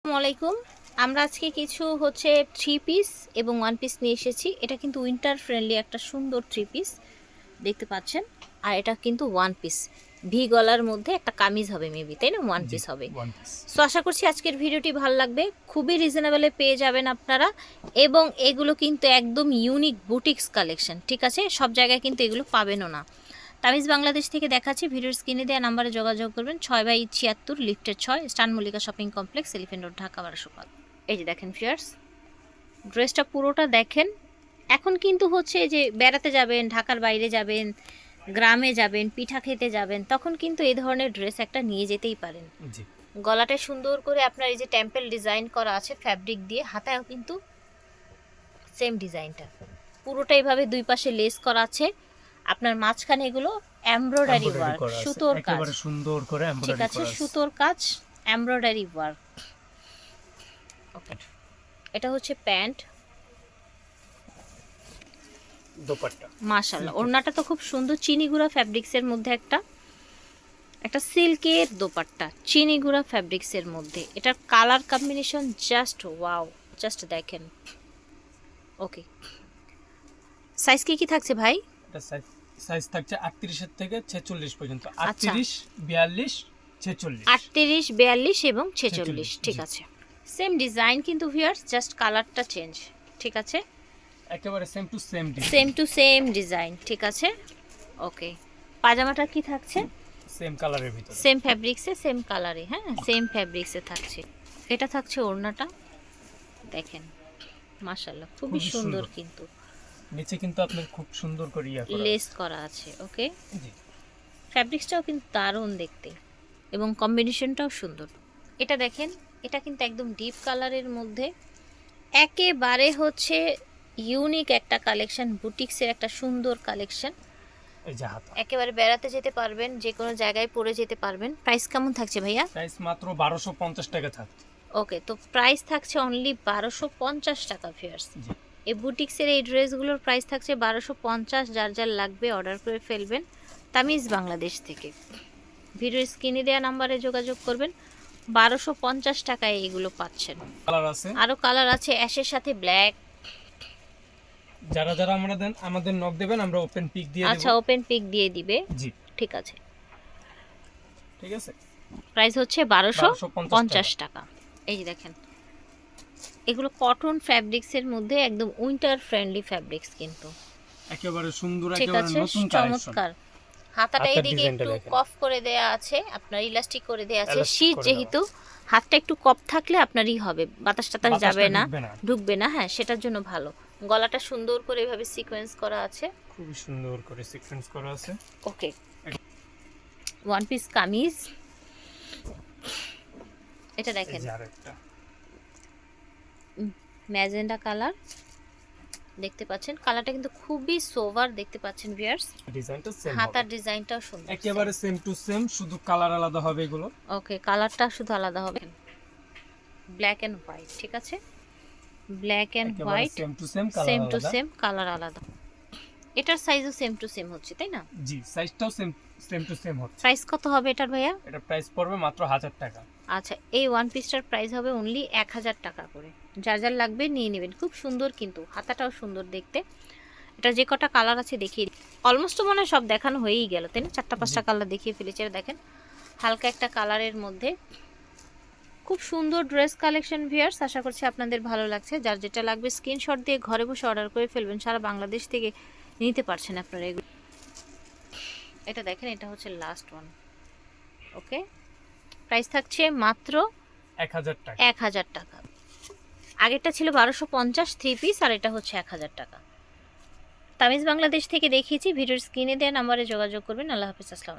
আসসালামু আলাইকুম। আমরা আজকে কিছু হচ্ছে থ্রি পিস এবং ওয়ান পিস নিয়ে এসেছি। এটা কিন্তু উইন্টার ফ্রেন্ডলি একটা সুন্দর থ্রি পিস দেখতে পাচ্ছেন? আর এটা কিন্তু ওয়ান পিস ভি গলার মধ্যে একটা কামিজ হবে মেবি তাই না? ওয়ান পিস হবে। সো আশা করছি আজকের ভিডিওটি ভালো লাগবে। খুবই রিজনেবলে পেয়ে যাবেন আপনারা। এবং এগুলো কিন্তু একদম ইউনিক বুটিক্স কালেকশন ঠিক আছে? সব জায়গায় কিন্তু এগুলো পাবেনও না। তামিজ বাংলাদেশ থেকে দেখাচ্ছি ভিডিওর স্ক্রিনে দেওয়া নাম্বারে যোগাযোগ করবেন ছয় বাই ছিয়াত্তর লিফটের ছয় স্টান Mallika shopping complex elephant road Dhaka বারোশো পাঁচ এই যে দেখেন ফিয়ার্স ড্রেসটা পুরোটা দেখেন। এখন কিন্তু হচ্ছে এই যে বেড়াতে যাবেন ঢাকার বাইরে যাবেন গ্রামে যাবেন পিঠা খেতে যাবেন তখন কিন্তু এই ধরনের ড্রেস একটা নিয়ে যেতেই পারেন। গলাটা সুন্দর করে আপনার এই যে টেম্পল ডিজাইন করা আছে ফ্যাব্রিক দিয়ে হাতায়ও কিন্তু সেম ডিজাইনটা পুরোটা এইভাবে দুই পাশে লেস করা আছে। আপনার মাঝখানে এগুলো এমব্রয়ডারি ওয়ার্ক সুতোর কাজ। একেবারে সুন্দর করে ঠিক এমব্রয়ডারি আছে। সুতোর কাজ এমব্রয়ডারি ওয়ার্ক ওকে এটা হচ্ছে প্যান্ট। দোপাট্টা। Silk-এর। ওড়নাটা তো খুব সুন্দর চিনিগুড়া ফ্যাব্রিক্সের মধ্যে একটা। একটা সিল্কের দোপাট্টা চিনিগুড়া ফ্যাব্রিক্সের মধ্যে। এটার colour combination just wow just দেখেন। ওকে সাইজ কি কি থাকছে ভাই? এটা সাইজ সাইজ থাকছে আটত্রিশের থেকে ছেচল্লিশ পর্যন্ত। আচ্ছা। আটত্রিশ বিয়াল্লিশ ছেচল্লিশ। আটত্রিশ বিয়াল্লিশ এবং ছেচল্লিশ ঠিক আছে। সেম ডিজাইন কিন্তু ভিয়ার্স জাস্ট কালারটা চেঞ্জ ঠিক আছে? একেবারে same to same design same to same design ঠিক আছে? ওকে পাজামাটা কি থাকছে? সেম কালারের ভিতরে। সেম ফ্যাব্রিক্সে সেম কালারে হ্যাঁ? সেম ফ্যাব্রিক্সে থাকছে। এটা থাকছে ওড়নাটা। দেখেন মাশাল্লাহ খুবই সুন্দর। কিন্তু। নিচে কিন্তু আপনার খুব সুন্দর করে ইয়া করা লেস করা আছে ওকে। জি। ফ্যাব্রিক্সটাও কিন্তু দারুণ দেখতে এবং কম্বিনেশনটাও সুন্দর। এটা দেখেন এটা কিন্তু একদম ডিপ কালারের মধ্যে। একেবারে হচ্ছে ইউনিক একটা কালেকশন বুটিক্সের একটা সুন্দর কালেকশন একেবারে বেড়াতে যেতে পারবেন যে কোনো জায়গায় পরে যেতে পারবেন। প্রাইস কেমন থাকছে ভাইয়া? প্রাইস মাত্র বারোশো পঞ্চাশ টাকা থাকছে। ওকে তো প্রাইস থাকছে অনলি বারোশো পঞ্চাশ টাকা ফিয়ার্স জি। এই বুটিক্সের এই ড্রেসগুলোর প্রাইস থাকছে বারোশো পঞ্চাশ যার যার লাগবে অর্ডার করে ফেলবেন তামিজ বাংলাদেশ থেকে। ভিডিও স্ক্রিনে দেওয়া নাম্বারে যোগাযোগ করবেন বারোশো পঞ্চাশ টাকায় এগুলো পাচ্ছেন। আরও কালার আছে অ্যাশের সাথে ব্ল্যাক যারা যারা আমাদের আমাদের নক দেবেন আমরা ওপেন পিক দিয়ে আচ্ছা ওপেন পিক দিয়ে দিবে। জি। ঠিক আছে। ঠিক আছে? প্রাইস হচ্ছে বারোশো পঞ্চাশ টাকা। এই দেখেন এগুলো কটন ফ্যাব্রিক্সের মধ্যে একদম উইন্টার ফ্রেন্ডলি ফ্যাব্রিক্স কিন্তু। একেবারে সুন্দর ঠিক একেবারে আছে? নতুন চমৎকার। হাতাটা এদিকে একটু কফ করে দেয়া আছে আপনার ইলাস্টিক করে দেয়া আছে। শীত যেহেতু হাতটা একটু কপ থাকলে আপনারই হবে। বাতাস টাতাস যাবে না ঢুকবে না। হ্যাঁ সেটার জন্য ভালো। গলাটা সুন্দর করে এভাবে সিকোয়েন্স করা আছে। খুবই সুন্দর করে সিকোয়েন্স করা আছে। Okay one piece kameez. এটা দেখেন। আরেকটা। Magenta colour. দেখতে পাচ্ছেন কালারটা কিন্তু খুবই সোভার দেখতে পাচ্ছেন ভিয়ার্স ডিজাইনটা সেম হাতার ডিজাইনটাও সুন্দর। একেবারে সেম টু সেম শুধু কালার আলাদা হবে এগুলো। ওকে কালারটা শুধু আলাদা হবে। ব্ল্যাক এন্ড হোয়াইট ঠিক আছে? Black and white same to same colour same to same colour আলাদা। এটার সাইজও সেম টু সেম হচ্ছে তাই না? জি সাইজটাও সেম সেম টু সেম হচ্ছে। প্রাইস কত হবে এটার ভাইয়া? এটা প্রাইস পড়বে মাত্র হাজার টাকা। আচ্ছা এই ওয়ান পিসটার প্রাইস হবে অনলি এক হাজার টাকা করে। যার যার লাগবে নিয়ে নেবেন। খুব সুন্দর কিন্তু হাতাটাও সুন্দর দেখতে। এটা যে কটা কালার আছে দেখিয়ে অলমোস্ট মনে হয় সব দেখানো হয়েই গেল তাই না? চারটা পাঁচটা কালার দেখিয়ে ফেলেছে। দেখেন হালকা একটা কালারের মধ্যে খুব সুন্দর ড্রেস কালেকশন ভিয়ার্স আশা করছি আপনাদের ভালো লাগছে। যার যেটা লাগবে স্ক্রিনশট দিয়ে ঘরে বসে অর্ডার করে ফেলবেন। সারা বাংলাদেশ থেকে নিতে পারছেন আপনারা এগুলো। এটা দেখেন এটা হচ্ছে লাস্ট ওয়ান ওকে প্রাইস থাকছে মাত্র এক হাজার টাকা। এক হাজার টাকা। আগেরটা ছিল বারোশো পঞ্চাশ থ্রি পিস আর এটা হচ্ছে এক হাজার টাকা। তামিজ বাংলাদেশ থেকে দেখিয়েছি ভিডিওর স্ক্রিনে দেওয়া নাম্বারে যোগাযোগ করবেন। আল্লাহ হাফিজ আসসালাম